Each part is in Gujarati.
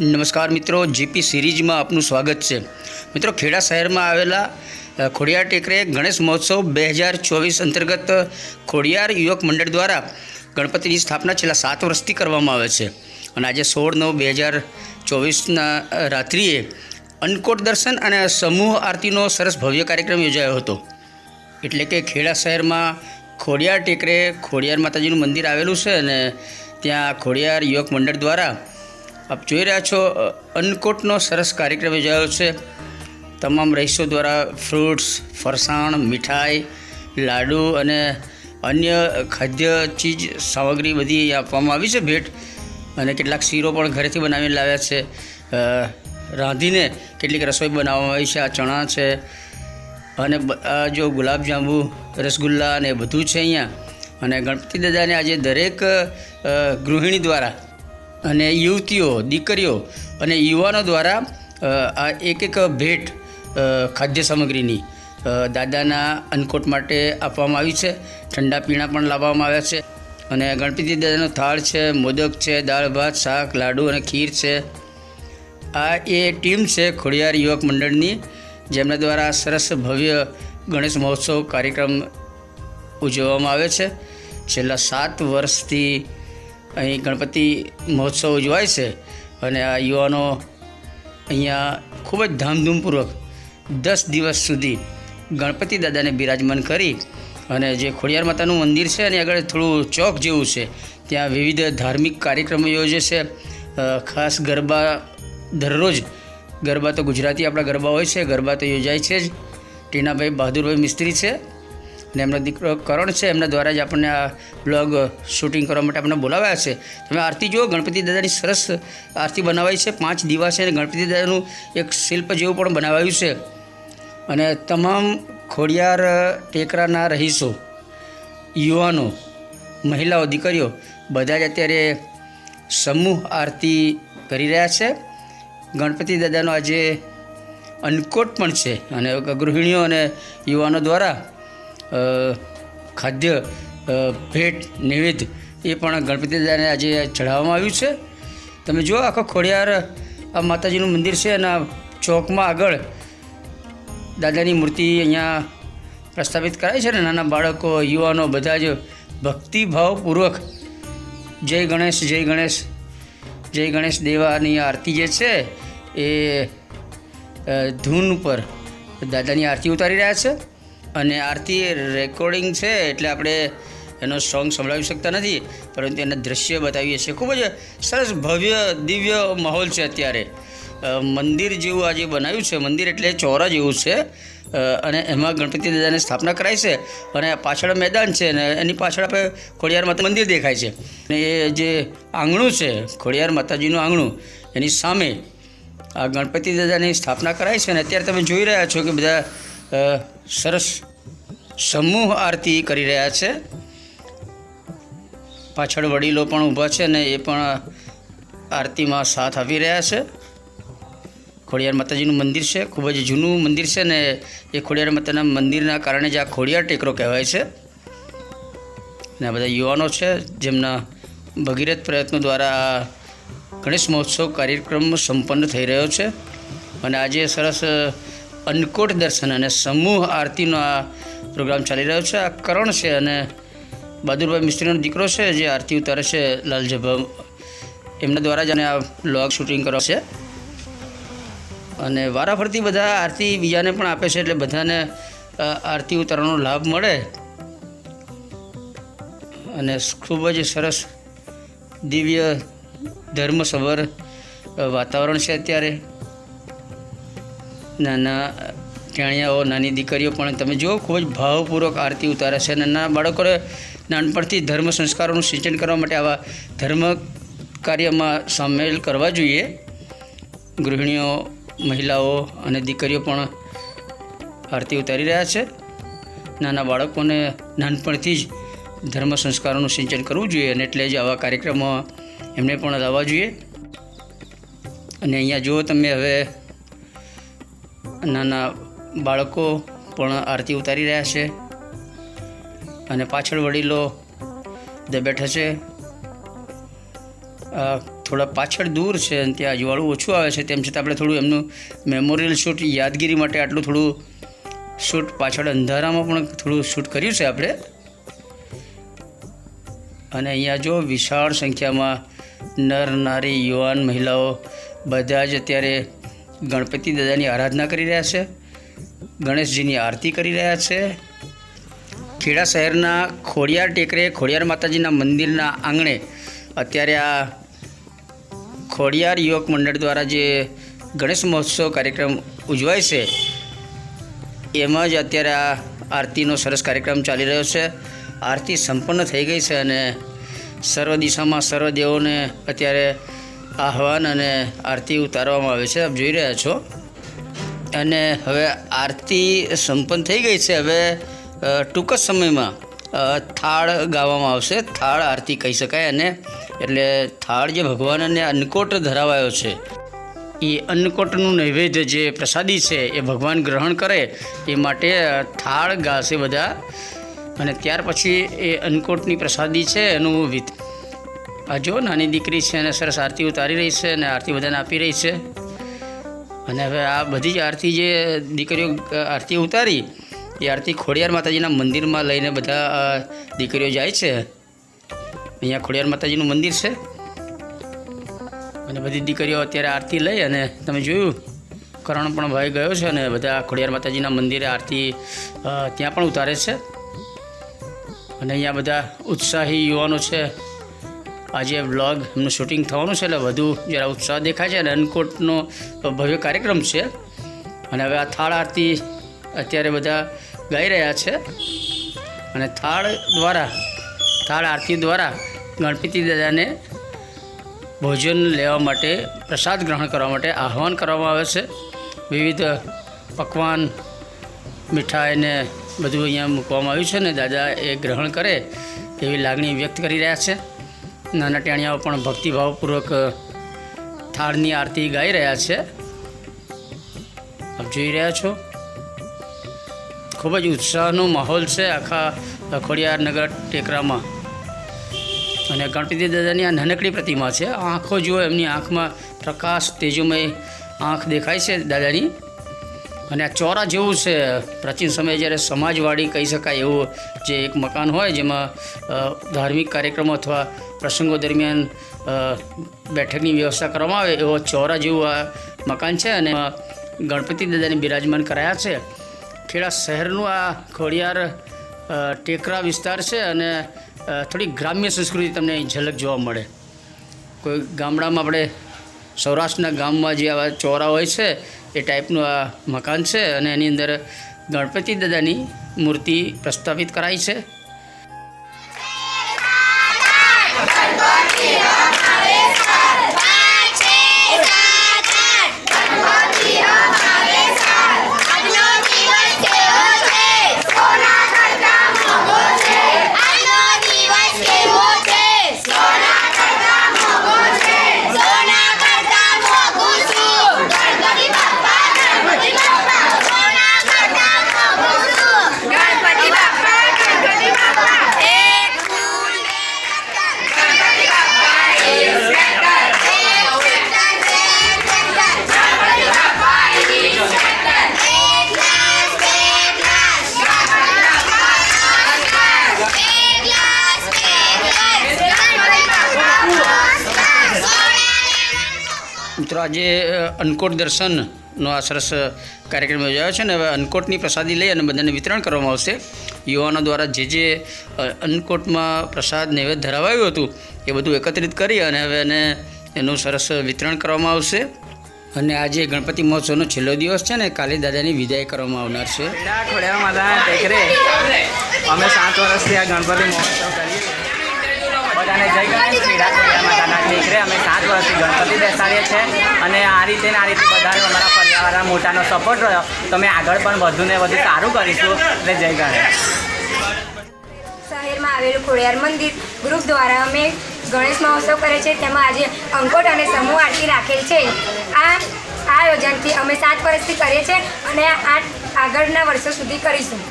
નમસ્કાર મિત્રો જીપી સિરીઝમાં આપનું સ્વાગત છે. મિત્રો, ખેડા શહેરમાં આવેલા ખોડિયાર ટેકરે ગણેશ મહોત્સવ બે હજાર ચોવીસ અંતર્ગત ખોડિયાર યુવક મંડળ દ્વારા ગણપતિની સ્થાપના છેલ્લા સાત વર્ષથી કરવામાં આવે છે. અને આજે સોળ નવ બે હજાર ચોવીસના રાત્રિએ અન્નકોટ દર્શન અને સમૂહ આરતીનો સરસ ભવ્ય કાર્યક્રમ યોજાયો હતો. એટલે કે ખેડા શહેરમાં ખોડિયાર ટેકરે ખોડિયાર માતાજીનું મંદિર આવેલું છે અને ત્યાં ખોડિયાર યુવક મંડળ દ્વારા આપ જોઈ રહ્યા છો અન્નકોટનો સરસ કાર્યક્રમ યોજાયો છે. તમામ રહીશો દ્વારા ફ્રૂટ્સ, ફરસાણ, મીઠાઈ, લાડુ અને અન્ય ખાદ્ય ચીજ સામગ્રી બધી આપવામાં આવી છે ભેટ. અને કેટલાક શીરો પણ ઘરેથી બનાવીને લાવ્યા છે. રાંધીને કેટલીક રસોઈ બનાવવામાં આવી છે. આ ચણા છે અને આ જો ગુલાબજાંબુ રસગુલ્લા અને બધું છે અહીંયા. અને ગણપતિ દાદાને આજે દરેક ગૃહિણી દ્વારા અને યુવતીઓ, દીકરીઓ અને યુવાનો દ્વારા આ એક એક ભેટ ખાદ્ય સામગ્રીની દાદાના અન્નકોટ માટે આપવામાં આવી છે. ઠંડા પીણા પણ લાવવામાં આવ્યા છે. અને ગણપતિ દાદાનો થાળ છે, મોદક છે, દાળ, ભાત, શાક, લાડુ અને ખીર છે. આ એ ટીમ છે ખોડિયાર યુવક મંડળની, જેમના દ્વારા સરસ ભવ્ય ગણેશ મહોત્સવ કાર્યક્રમ ઉજવવામાં આવે છે. છેલ્લા સાત વર્ષથી અહીં ગણપતિ મહોત્સવ ઉજવાય છે અને આ યુવાનો અહીંયા ખૂબ જ ધામધૂમપૂર્વક દસ દિવસ સુધી ગણપતિ દાદાને બિરાજમાન કરી અને જે ખોડિયાર માતાનું મંદિર છે અને આગળ થોડું ચોક જેવું છે, ત્યાં વિવિધ ધાર્મિક કાર્યક્રમો યોજે છે. ખાસ ગરબા દરરોજ, ગરબા તો ગુજરાતી આપણા ગરબા હોય છે, ગરબા તો યોજાય છે જ. ટીનાભાઈ બહાદુરભાઈ મિસ્ત્રી છે. અને એમનો દીકરો કરણ છે, એમના દ્વારા જ આપણને આ બ્લોગ શૂટિંગ કરવા માટે આપણને બોલાવ્યા છે. તમે આરતી જુઓ, ગણપતિ દાદાની સરસ આરતી બનાવાઈ છે, પાંચ દીવા છે અને ગણપતિ દાદાનું એક શિલ્પ જેવું પણ બનાવાયું છે. અને તમામ ખોડિયાર ટેકરાના રહીશો, યુવાનો, મહિલાઓ, દીકરીઓ, બધા જ અત્યારે સમૂહ આરતી કરી રહ્યા છે. ગણપતિ દાદાનો આજે અન્નકોટ પણ છે અને ગૃહિણીઓ અને યુવાનો દ્વારા ખાદ્ય ભેટ નૈવેદ્ય એ પણ ગણપતિ દાદાને આજે ચઢાવવામાં આવ્યું છે. તમે જુઓ, આખો ખોડિયાર આ માતાજીનું મંદિર છે અને ચોકમાં આગળ દાદાની મૂર્તિ અહીંયા પ્રસ્થાપિત કરાય છે ને નાના બાળકો, યુવાનો બધા જ ભક્તિભાવપૂર્વક જય ગણેશ જય ગણેશ જય ગણેશ દેવાની આરતી જે છે એ ધૂન ઉપર દાદાની આરતી ઉતારી રહ્યા છે. અને આરતી રેકોર્ડિંગ છે એટલે આપણે એનો સોંગ સંભળાવી શકતા નથી, પરંતુ એના દ્રશ્ય બતાવીએ છીએ. ખૂબ જ સરસ ભવ્ય, દિવ્ય માહોલ છે અત્યારે. મંદિર જેવું આજે બનાવ્યું છે, મંદિર એટલે ચોરા જેવું છે. અને એમાં ગણપતિ દાદાની સ્થાપના કરાય છે અને પાછળ મેદાન છે અને એની પાછળ આપણે ખોડિયાર માતા મંદિર દેખાય છે. અને એ જે આંગણું છે, ખોડિયાર માતાજીનું આંગણું, એની સામે આ ગણપતિ દાદાની સ્થાપના કરાય છે અને અત્યારે તમે જોઈ રહ્યા છો કે બધા સરસ સમૂહ આરતી કરી રહ્યા છે. પાછળ વડીલો પણ ઊભા છે અને એ પણ આરતીમાં સાથ આપી રહ્યા છે. ખોડિયાર માતાજીનું મંદિર છે, ખૂબ જ જૂનું મંદિર છે ને એ ખોડિયાર માતાના મંદિરના કારણે જ આ ખોડિયાર ટેકરો કહેવાય છે. ને આ બધા યુવાનો છે, જેમના ભગીરથ પ્રયત્નો દ્વારા ગણેશ મહોત્સવ કાર્યક્રમ સંપન્ન થઈ રહ્યો છે. અને આજે સરસ અન્નકોટ દર્શન અને સમૂહ આરતીનો આ પ્રોગ્રામ ચાલી રહ્યો છે. આ કરણ છે અને બહાદુરભાઈ મિસ્ત્રીનો દીકરો છે જે આરતી ઉતારે છે લાલજભા એમના દ્વારા જ અને આ લોગ શૂટિંગ કરવા છે. અને વારાફરતી બધા આરતી બીજાને પણ આપે છે એટલે બધાને આરતી ઉતારવાનો લાભ મળે. અને ખૂબ જ સરસ દિવ્ય ધર્મસભર વાતાવરણ છે અત્યારે. નાના ટેણિયાઓ નાની દીકરીઓ પણ તમે જુઓ, ખૂબ જ ભાવપૂર્વક આરતી ઉતારે છે નાના બાળકોને નાનપણથી ધર્મ સંસ્કારોનું સિંચન કરવા માટે આવા ધર્મ કાર્યમાં સામેલ કરવા જોઈએ. ગૃહિણીઓ, મહિલાઓ અને દીકરીઓ પણ આરતી ઉતારી રહ્યા છે. નાના બાળકોને નાનપણથી જ ધર્મ સંસ્કારોનું સિંચન કરવું જોઈએ અને એટલે જ આવા કાર્યક્રમો એમને પણ લાવવા જોઈએ. અને અહીંયા જુઓ તમે હવે નાના બાળકો પણ આરતી ઉતારી રહ્યા છે અને પાછળ વડીલો બધા બેઠા છે. થોડા પાછળ દૂર છે અને ત્યાં અજવાળું ઓછું આવે છે. તેમ છતાં આપણે થોડું એમનું મેમોરિયલ શૂટ, યાદગીરી માટે આટલું થોડું શૂટ પાછળ અંધારામાં પણ થોડું શૂટ કર્યું છે આપણે. અને અહીંયા જો વિશાળ સંખ્યામાં નર, નારી, યુવાન મહિલાઓ બધા જ અત્યારે ગણપતિ દાદાની આરાધના કરી રહ્યા છે, ગણેશજીની આરતી કરી રહ્યા છે. ખેડા શહેરના ખોડિયાર ટેકરે, ખોડિયાર માતાજીના મંદિરના આંગણે અત્યારે આ ખોડિયાર યુવક મંડળ દ્વારા જે ગણેશ મહોત્સવ કાર્યક્રમ ઉજવાય છે, એમાં જ અત્યારે આ આરતીનો સરસ કાર્યક્રમ ચાલી રહ્યો છે. આરતી સંપન્ન થઈ ગઈ છે અને સર્વ દિશામાં સર્વ દેવોને અત્યારે આહવાન અને આરતી ઉતારવામાં આવે છે, આપ જોઈ રહ્યા છો. અને હવે આરતી સંપન્ન થઈ ગઈ છે. હવે ટૂંક જ સમયમાં થાળ ગાવામાં આવશે. થાળ આરતી કહી શકાય અને એટલે થાળ જે ભગવાનને અન્નકોટ ધરાવાયો છે એ અન્નકોટનું નૈવેદ્ય જે પ્રસાદી છે, એ ભગવાન ગ્રહણ કરે, એ માટે થાળ ગાશે બધા. અને ત્યાર પછી એ અન્નકોટની પ્રસાદી છે, એનું વિત જો નાની દીકરી છે અને સરસ આરતી ઉતારી રહી છે અને આરતી બધાને આપી રહી છે. અને હવે આ બધી જ આરતી જે દીકરીઓ આરતી ઉતારી, એ આરતી ખોડિયાર માતાજીના મંદિરમાં લઈને બધા દીકરીઓ જાય છે. અહીંયા ખોડિયાર માતાજીનું મંદિર છે. અને બધી દીકરીઓ અત્યારે આરતી લઈ અને તમે જોયું, કરણ પણ ભાઈ ગયો છે અને બધા ખોડિયાર માતાજીના મંદિરે આરતી ત્યાં પણ ઉતારે છે. અને અહીંયા બધા ઉત્સાહી યુવાનો છે. આજે વ્લોગ એમનું શૂટિંગ થવાનું છે એટલે વધુ જરા ઉત્સાહ દેખાય છે અને અન્નકોટનો ભવ્ય કાર્યક્રમ છે. અને હવે આ થાળ આરતી અત્યારે બધા ગાઈ રહ્યા છે. અને થાળ દ્વારા, થાળ આરતી દ્વારા ગણપતિ દાદાને ભોજન લેવા માટે, પ્રસાદ ગ્રહણ કરવા માટે આહવાન કરવામાં આવે છે. વિવિધ પકવાન મીઠાઈને બધું અહીંયા મૂકવામાં આવ્યું છે ને દાદા એ ગ્રહણ કરે એવી લાગણી વ્યક્ત કરી રહ્યા છે. નાના ટેણિયાઓ પણ ભક્તિભાવપૂર્વક થાળની આરતી ગાઈ રહ્યા છે. આપ જોઈ રહ્યા છો? ખૂબ જ ઉત્સાહનો માહોલ છે આખા ખોડિયાર નગર ટેકરામાં. અને ગણપતિ દાદાની આ નાનકડી પ્રતિમા છે. આંખો જુઓ, એમની આંખમાં પ્રકાશ તેજોમય આંખ દેખાય છે દાદાની. અને આ ચોરા જેવું છે. પ્રાચીન સમયે જ્યારે સમાજવાડી કહી શકાય એવું જે એક મકાન હોય જેમાં ધાર્મિક કાર્યક્રમો અથવા પ્રસંગો દરમિયાન બેઠકની વ્યવસ્થા કરવામાં આવે એવો ચોરા જેવું આ મકાન છે અને ગણપતિ દાદાને બિરાજમાન કરાયા છે. ખેડા શહેરનું આ ખોડિયાર ટેકરા વિસ્તાર છે અને થોડી ગ્રામ્ય સંસ્કૃતિ તમને ઝલક જોવા મળે. કોઈ ગામડામાં આપણે સૌરાષ્ટ્રના ગામમાં જે આવા ચોરા હોય છે એ ટાઈપનું આ મકાન છે અને એની અંદર ગણપતિ દાદાની મૂર્તિ પ્રસ્થાપિત કરાઈ છે. આજે અનકોટ દર્શનનો આ સરસ કાર્યક્રમ યોજાયો છે ને હવે અન્નકોટની પ્રસાદી લઈ અને બધાને વિતરણ કરવામાં આવશે. યુવાનો દ્વારા જે જે અન્નકોટમાં પ્રસાદ નૈવેદ્ય ધરાવાયું હતું, એ બધું એકત્રિત કરી અને હવે એને, એનું સરસ વિતરણ કરવામાં આવશે. અને આજે ગણપતિ મહોત્સવનો છેલ્લો દિવસ છે ને, કાલે દાદાની વિદાય કરવામાં આવનાર છે. અમે સાત વર્ષથી આ ગણપતિ મહોત્સવ કરીએ બધાને જય ગણેશ. શ્રી ખોડિયાર માતાના ટેકરે અમે સાત વર્ષથી ગણપતિ બેસાડીએ છીએ અને આ રીતે આ રીતે બધાને અમારા પરિવારના મોટાનો સપોર્ટ રહ્યો. તો અમે આગળ પણ વધુ ને વધુ સારું કરીશું. એટલે જય ગણેશ. શહેરમાં આવેલું ખોડિયાર મંદિર ગ્રુપ દ્વારા અમે ગણેશ મહોત્સવ કરે છે. તેમાં આજે અંકોટ અને સમૂહ આરતી રાખેલ છે. આ આ આયોજનથી અમે સાત વર્ષથી કરીએ છીએ અને આ આગળના વર્ષો સુધી કરીશું.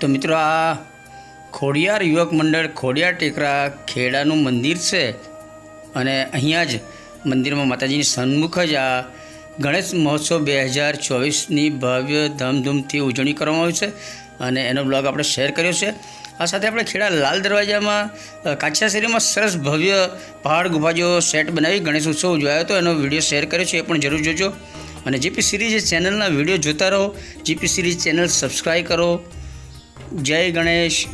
તો મિત્રો આ ખોડિયાર યુવક મંડળ ખોડિયાર ટેકરા ખેડાનું મંદિર છે. અને અહીંયા જ મંદિરમાં માતાજીની સન્મુખ જ આ ગણેશ મહોત્સવ બે હજાર ચોવીસની ભવ્ય ધામધૂમથી ઉજવણી કરવામાં આવી છે અને એનો બ્લોગ આપણે શેર કર્યો છે. આ સાથે આપણે ખેડા લાલ દરવાજામાં કાછિયા શેરીમાં સરસ ભવ્ય પહાડ ગુફા સેટ બનાવી ગણેશ ઉત્સવ ઉજવાયો હતો. એનો વીડિયો શેર કર્યો છે એ પણ જરૂર જોજો. અને જીપી સિરીઝ ચેનલના વીડિયો જોતા રહો. જીપી સિરીઝ ચેનલ સબસ્ક્રાઈબ કરો. જય ગણેશ.